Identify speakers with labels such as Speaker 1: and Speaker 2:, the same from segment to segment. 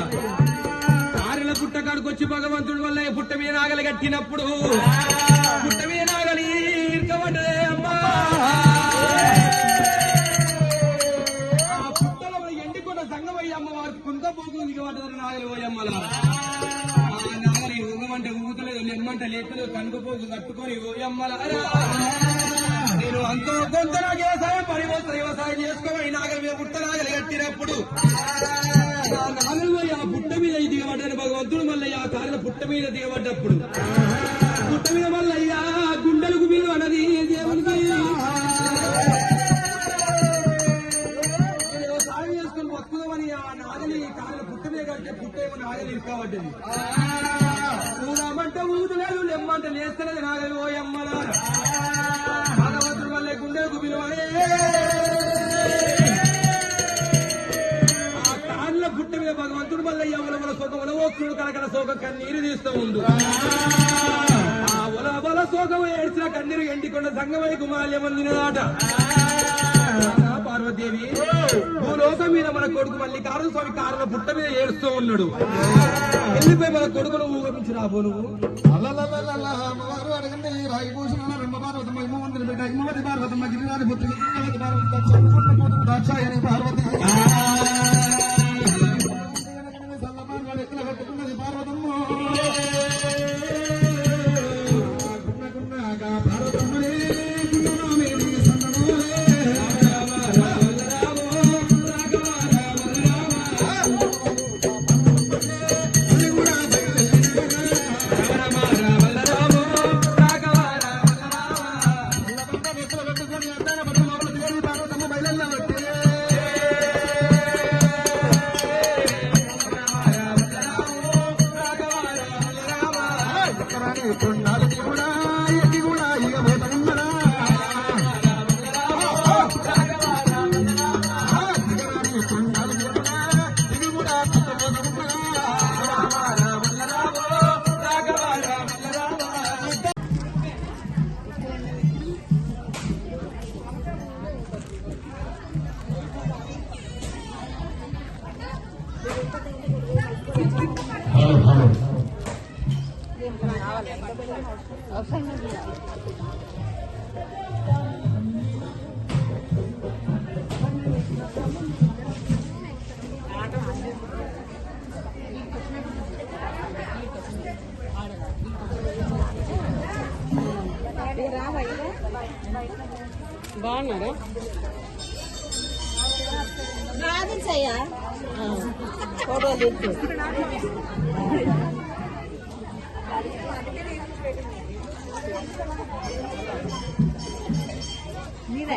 Speaker 1: వచ్చినాడు మల్లయ్య వచ్చి భగవంతుడు వల్ల పుట్ట మీద నాగలి కట్టినప్పుడు పుట్ట మీద నాగలి ఇరుకబడ్డదే అమ్మా. ఆ పుట్టలో ఎండికొండ సంగమయ్య కొంత కుంకపోకు దిగబడ్డది నాగలి పోయమ్మల నాగలి ఊగమంటే ఊగుతలేదు లెమ్మంటే లేపలేదు కనుకపోకు కట్టుకొని పోయమ్మల నేను అంతో కొంత నాకు వ్యవసాయం పరివస్త వ్యవసాయం చేసుకోమని నాగలి మీద పుట్ట నాగలి కట్టినప్పుడు భగవంతుడు కారణ పుట్ట మీద దేవడ్డప్పుడు పుట్ట మీద మళ్ళీ గుండెలకు విలువ అన్నది దేవునికి. సాగు చేసుకుని మొక్కుదామని ఆ నాగలి కారణ పుట్ట మీద కట్టే పుట్ట ఏమో నాగలి ఇరుకబడ్డది ఊగమంటే ఊగుతలేదు లెమ్మంటే లేస్తలేదు నాగలి ఓయమ్మలారా భగవంతుడు వల్లే గుండెలకు విలువనే శోకముల ఓక్షుడు కలకల శోక కన్నీరు తీస్తూ ఉండు. ఆ ఒల బల శోకము ఏడ్చిన కన్నీరు ఎండికొండ సంగమై కుమాల్యమందినదాట పార్వతీదేవి భూలోకం మీద మన కొడుకు మళ్ళీ కారు స్వామి కారుల పుట్ట మీద ఏడుస్తూ ఉన్నాడు. వెళ్ళిపోయి మన కొడుకును ఊగమించి రాబో నువ్వు?
Speaker 2: అమ్మవారు అడగండి రాగిభూషణ రంభ పార్వతమ్మ హిమవంతుని బిడ్డ హిమవతి పార్వతమ్మ గిరిరాజు పుత్రి గిరిరాజు పార్వతి దాక్షాయని పార్వతి
Speaker 3: బాగున్నారా?
Speaker 4: రాధించయ్యా ఫోటోలు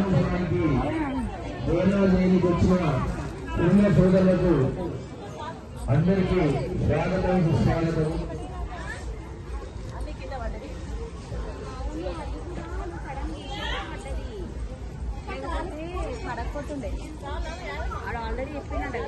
Speaker 5: ప్రారంభించడానికి దేవో లేనికి వచ్చిన పుణ్య సోదరులకు అందరికీ స్వాగతం సుస్వాగతం.
Speaker 4: పడకపోతుండే ఆడ ఆల్రెడీ చెప్పినాడు